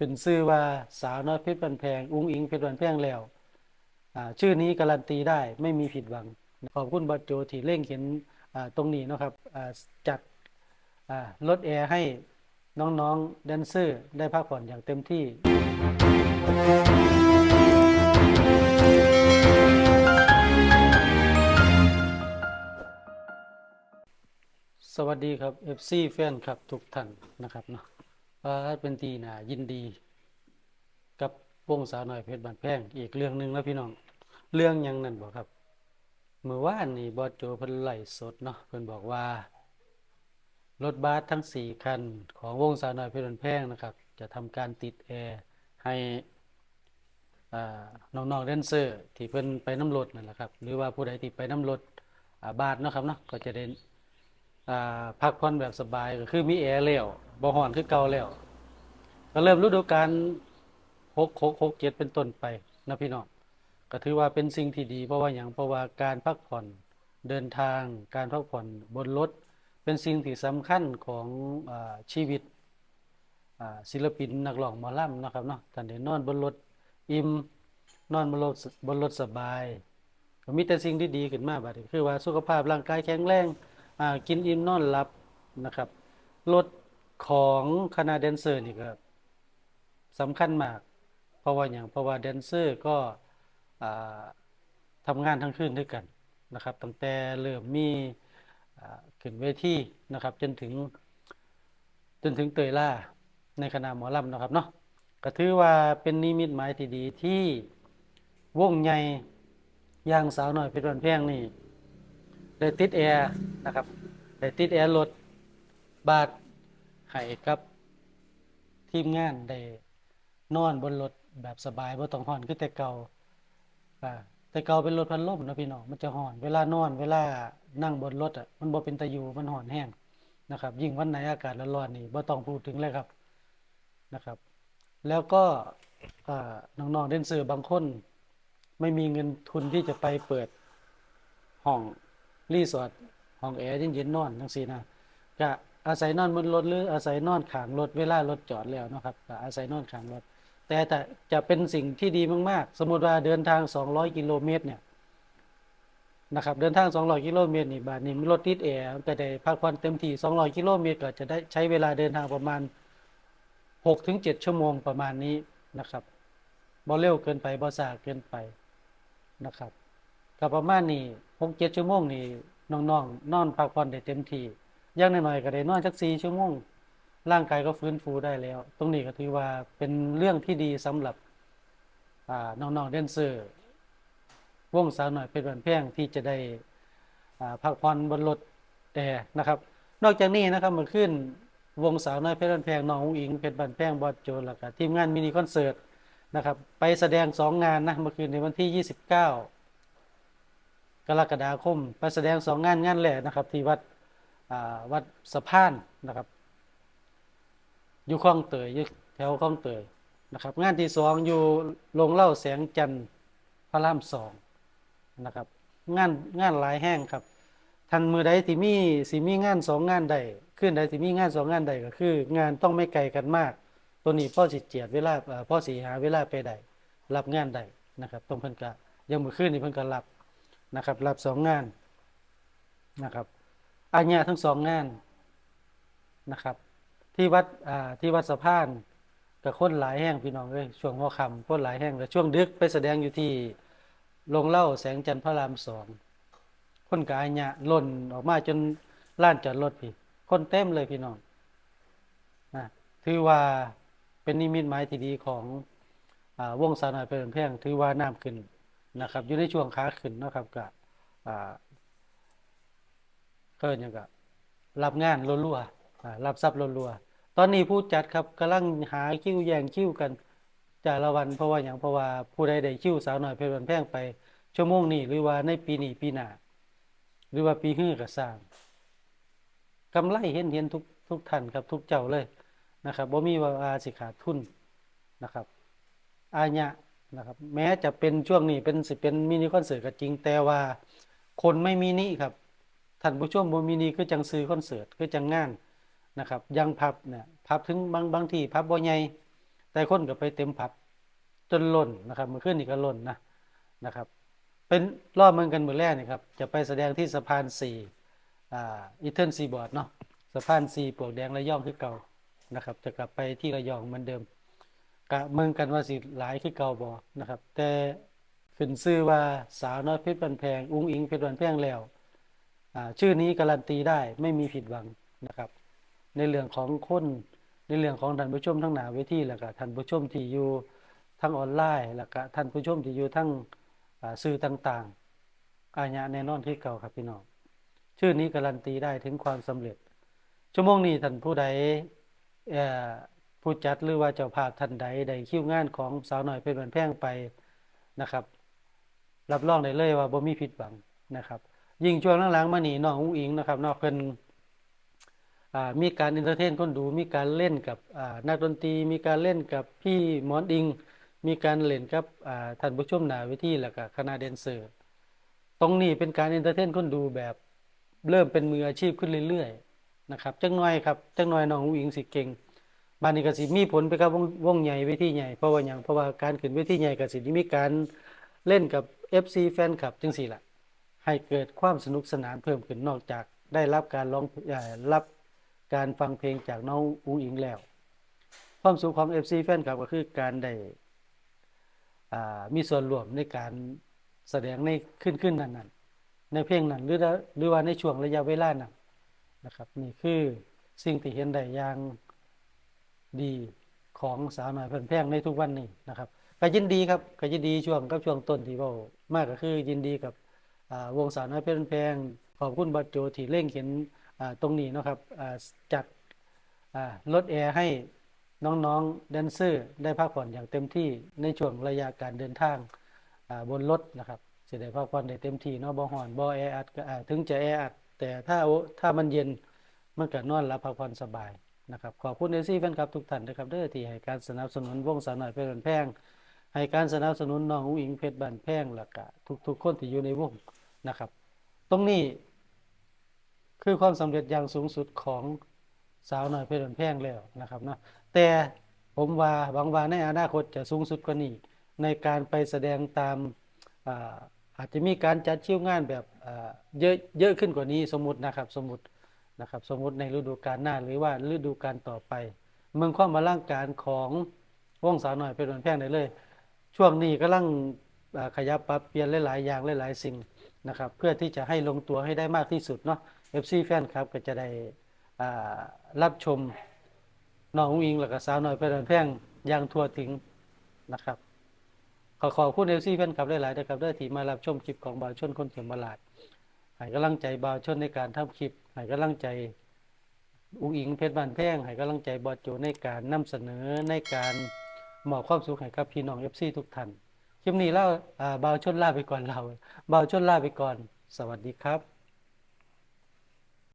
ขึ้นชื่อว่าสาวน้อยเพชรบันแพง อุ้งอิงเพชรบันแพงแล้วชื่อนี้การันตีได้ไม่มีผิดหวัง ขอบคุณบัตโจที่เร่งเห็นตรงนี้นะครับจัดอ่ารถแอร์ให้น้องๆแดนเซอร์ได้พักผ่อนอย่างเต็มที่ สวัสดีครับ FC แฟนครับทุกท่านนะครับเนาะ ว่าเป็นตีน่ายินดี กับวงสาวน้อยเพชรบานแพงอีกเรื่องหนึ่งแล้วพี่น้อง เรื่องยังนั่นบอกครับเมื่อวานนี้บอสโจเพิ่นไล่สดเนาะเพิ่นบอกว่ารถบัสทั้ง4คันของวงสาวน้อยเพชรบานแพงนะครับ จะทำการติดแอร์ให้น้องๆแดนเซอร์ ที่เพิ่นไปน้ำรถนั่นแหละครับ หรือว่าผู้ใดที่ไปน้ำรถบาสเนาะครับเนาะก็จะได้อ่าพักผ่อนแบบสบายก็คือมีแอร์แล้ว บ่ฮ้อนคือเก่าแล้ว ก็เริ่มฤดูกาล6 6 6 7เป็นต้นไปนะพี่น้องก็ถือว่าเป็นสิ่งที่ดีเพราะว่าหยังเพราะว่าการพักผ่อนเดินทาง การพักผ่อนบนรถ เป็นสิ่งที่สำคัญของอชีวิตศิลปินนักร้องหมอลำเนะครับเนาะท่านได้นอนบนรถอิ่มนอนบนรถบนรถสบายก็มีแต่สิ่งที่ดีขึ้นมาบัดนี้คือว่าสุขภาพร่างกายแข็งแรงกินอิ่มนอนหลับนะครับรถ ของคณะแดนเซอร์นี่ก็สำคัญมาก เพราะว่าอย่างเพราะว่าแดนเซอร์ก็ทำงานทั้งคืนด้วยกันนะครับ ตั้งแต่เริ่มมีขึ้นเวทีนะครับ จนถึงจนถึงเตยล่าในคณะหมอลำนะครับเนาะก็ถือว่าเป็นนิมิตหมายที่ดีที่วงใหญ่อย่างสาวหน้อยเพชรบันแพงนี่ได้ติดแอร์นะครับได้ติดแอร์รถบาท ให้กับทีมงานได้นอนบนรถแบบสบายบ่ต้องฮ้อนคือแต่เก่าอ่าแต่เก่าเป็นรถพัดลมนะพี่น้องมันจะฮ้อนเวลานอนเวลานั่งบนรถอะมันบ่เป็นตะอยู่มันฮ้อนแห้งนะครับ ยิ่งวันไหนอากาศร้อนๆนี่บ่ต้องพูดถึงเลยครับนะครับ แล้วก็น้องๆเดนเซอร์บางคน ไม่มีเงินทุนที่จะไปเปิดห้องรีสอร์ทห้องแอร์เย็นๆนอนทั้งสี่นะก็ อาศัยนอนบนรถหรืออาศัยนอนขางรถเวลารถจอดแล้วนะครับอาศัยนอนขางรถ แต่แต่จะเป็นสิ่งที่ดีมาก ๆ สมมติว่าเดินทาง 200 กิโลเมตรเนี่ยนะครับเดินทาง 200 กิโลเมตรนี่บาทนี้มีรถติดแอร์ก็ได้พักผ่อนเต็มที่ 200 กิโลเมตรก็จะได้ใช้เวลาเดินทางประมาณ 6-7 ชั่วโมงประมาณนี้นะครับบ่เร็วเกินไปบ่ช้าเกินไปนะครับก็ประมาณนี้หกเจ็ดชั่วโมงนี่น้องๆนอนพักผ่อนได้เต็มที่ ย่างน้อยๆก็ได้นอนสักสี่ชั่วโมงร่างกายก็ฟื้นฟูได้แล้ว ตรงนี้ก็ถือว่าเป็นเรื่องที่ดีสำหรับอ่าน้องๆแดนเซอร์วงสาวหน่อยเป็นวันแพงที่จะได้พักผ่อนบนรถแต่นะครับ นอกจากนี้นะครับเมื่อคืนวงสาวน้อยเพชรบันแพงน้องอุ๋งอิงเพชรบันแพงบอสโจแล้วก็ทีมงานมินิคอนเสิร์ตนะครับ ไปแสดงสองงานนะเมื่อคืนในวันที่ 29 กรกฎาคม ไปแสดงสองงานงานแรกนะครับ ที่วัด วัดสะพานนะครับอยู่คลองเตยอยู่แถวคลองเตยนะครับ งานที่สองอยู่โรงเล่าแสงจันทร์พระรามสองนะครับ งานงานหลายแห้งครับทันมือใดที่มีสิมีงานสองงานใดขึ้นใดที่มีงานสองงานใดก็คือ งานต้องไม่ไกลกันมาก ตัวนี้พ่อสิเจียดเวลาพ่อพ่อสีหาเวลาไปใดรับงานใดนะครับต้องเพิ่นกะยังมือขึ้นนี่เพิ่นก็รับนะครับ รับสองงานนะครับ อาญาทั้งสองงานนะครับ ที่วัดที่วัดสะพานกับคนหลายแห้งพี่น้องเอ้ยช่วงหัวค่ำคนหลายแห้งแล้วช่วงดึกไปแสดงอยู่ที่โรงเหล่าแสงจันทร์พระรามสองคนกับอาญาล่นออกมาจนล้านจอดรถพี่ คนเต็มเลยพี่น้องนะถือว่าเป็นนิมิตหมายที่ดีของอวงสาวน้อยเพลินแพงถือว่าน้ำขึ้นนะครับ อยู่ในช่วงขาขึ้นนะครับก็อ่า เกินยังก็รับงานรัวๆรับทรัพย์รัวๆตอนนี้ผู้จัดครับกำลังหาคิวแย่งคิวกันจ่าละวันเพราะว่าอย่างเพราะว่าผู้ใดได้คิวสาวหน่อยเพชรบันแพงไป ชั่วโมงนี้หรือว่าในปีนี้ปีหน้าหรือว่าปีฮื้อก็สร้างกำไรเห็นเห็นทุกทุกท่านครับทุกเจ้าเลยนะครับบ่มีว่าอาสิขาดทุนนะครับ อาญะนะครับ แม้จะเป็นช่วงนี้เป็นสิเป็นมินิคอนเสิร์ตก็จริงแต่ว่า คนไม่มีนี่ครับ ท่านผู้ชมบ่มีนี่คือจังซื้อคอนเสิร์ตคือจังงานนะครับยังพับเนี่ยพับถึงบางบางที่พับบ่ใหญ่แต่คนก็ไปเต็มผับ จนล้นนะครับมื่อคืนนี้ก็ล้นนะนะครับ เป็นรอบเมืองกันมือแรกนี่ครับ จะไปแสดงที่สะพานสี่อ่าอีเทิร์นซีบอร์ดเนาะสะพานสี่ปลวกแดงระยองคือเก่านะครับ จะกลับไปที่ระยองเหมือนเดิมกะเมืองกันว่าสิหลายคือเก่าบอนะครับ แต่ขึ้นชื่อว่าสาวน้อยเพชรบันแพงอุ้งอิงเพชรบันแพงแล้ว ชื่อนี้การันตีได้ไม่มีผิดหวังนะครับ ในเรื่องของคนในเรื่องของท่านผู้ชมทั้งหนาเวทีแล้วก็ท่านผู้ชมที่อยู่ทั้งออนไลน์แล้วก็ท่านผู้ชมที่อยู่ทั้งสื่อต่างๆอาญะแน่นอนที่เก่าครับพี่น้องชื่อนี้การันตีได้ถึงความสำเร็จ ชั่วโมงนี้ท่านผู้ใดผู้จัดหรือว่าเจ้าภาพท่านใดใดคิวงานของสาวหน่อยเป็นบันแพงไปนะครับ รับรองได้เลยว่าบ่มีผิดหวังนะครับ ยิ่งช่วงหลังๆมานี่น้องอุ้งอิงนะครับนอกเพิ่นมีการเอนเตอร์เทนคนดูมีการเล่นกับนักดนตรีมีการเล่นกับพี่มอนอิง มีการเล่นกับท่านผู้ชมหนาเวทีแล้วก็คณะแดนเซอร์ตรงนี้เป็นการเอนเตอร์เทนคนดูแบบเริ่มเป็นมืออาชีพขึ้นเรื่อยๆนะครับจังน้อยครับจังน้อยน้องอุ้งอิงสิเก่งบานนี้กสิมีผลไปกับวงวงใหญ่เวทีใหญ่เพราะว่าหยังเพราะว่าการขึ้นเวทีใหญ่กสิมีการเล่นกับ FC แฟนคลับจังซี่ละ ให้เกิดความสนุกสนานเพิ่มขึ้นนอกจากได้รับการร้องรับการฟังเพลงจากน้องอุ้งอิงแล้ว ความสุขของ FC แฟนคลับก็คือการได้มีส่วนร่วมในการแสดงในขึ้นขึ้นนั้นนั้นๆในเพลงนั้นหรือหรือว่าในช่วงระยะเวลานั้นนะครับนี่คือสิ่งที่เห็นได้อย่างดีของสาวหน่อยเพิ่นแพงในทุกวันนี้นะครับก็ยินดีครับก็ยินดีช่วงกับช่วงต้นที่เว้ามากก็คือยินดีกับ วงสาวน้อยเพชรแพงขอบคุณบัตโจที่เร่งเขียนตรงนี้นะครับจัดอ่ารถแอร์ให้น้องๆแดนเซอร์ได้พักผ่อนอย่างเต็มที่ในช่วงระยะการเดินทางบนรถนะครับจะได้พักผ่อนได้เต็มที่เนาะบ่ฮ้อนบ่แออัดถึงจะแออัดแต่ถ้าถ้ามันเย็นมันก็นอนหลับพักผ่อนสบายนะครับขอบคุณเอซี่แฟนคลับทุกท่านนะครับเด้อที่ให้การสนับสนุนวงสาวน้อยเพชรแพงให้การสนับสนุนน้องอุ้งอิงเพชรบ้านแพงแล้วก็ทุกๆคนที่อยู่ในวง นะครับ ตรงนี้คือความสำเร็จอย่างสูงสุดของสาวน้อยเพชรบ้านแพงแล้วนะครับนะแต่ผมว่าหวังว่าในอนาคตจะสูงสุดกว่านี้ ในการไปแสดงตามอาอาจจะมีการจัดชิ่วงานแบบเยอะเยอะขึ้นกว่านี้สมมตินะครับสมมตินะครับสมมติในฤดูกาลหน้าหรือว่าฤดูกาลต่อไป เมืองความมาร่างการของวงสาวน้อยเพชรบ้านแพงได้เลย ช่วงนี้กำลังอ่าขยับปรับเปลี่ยนหลายๆอย่างหลายๆสิ่ง นะครับเพื่อที่จะให้ลงตัวให้ได้มากที่สุดเนาะ FC แฟนครับก็จะได้รับชมน้องอุ้งอิงแล้วก็สาวน้อยเพชรบ้านแพงอย่างทั่วถึงนะครับ ขอขอบคุณ FC แฟนคลับหลายๆนะครับเด้อที่มารับชมคลิปของบ่าวชนคนเขียมบาลาดให้กำลังใจบ่าวชนในการทำคลิปให้กำลังใจอุ้งอิงเพชรบ้านแพงให้กำลังใจบอสโจในการนำเสนอในการมอบความสุขให้กับพี่น้องเอฟซีทุกท่าน คลิปนี้เล่าเบาชนลาไปก่อนเรา เบาชนลาไปก่อน สวัสดีครับ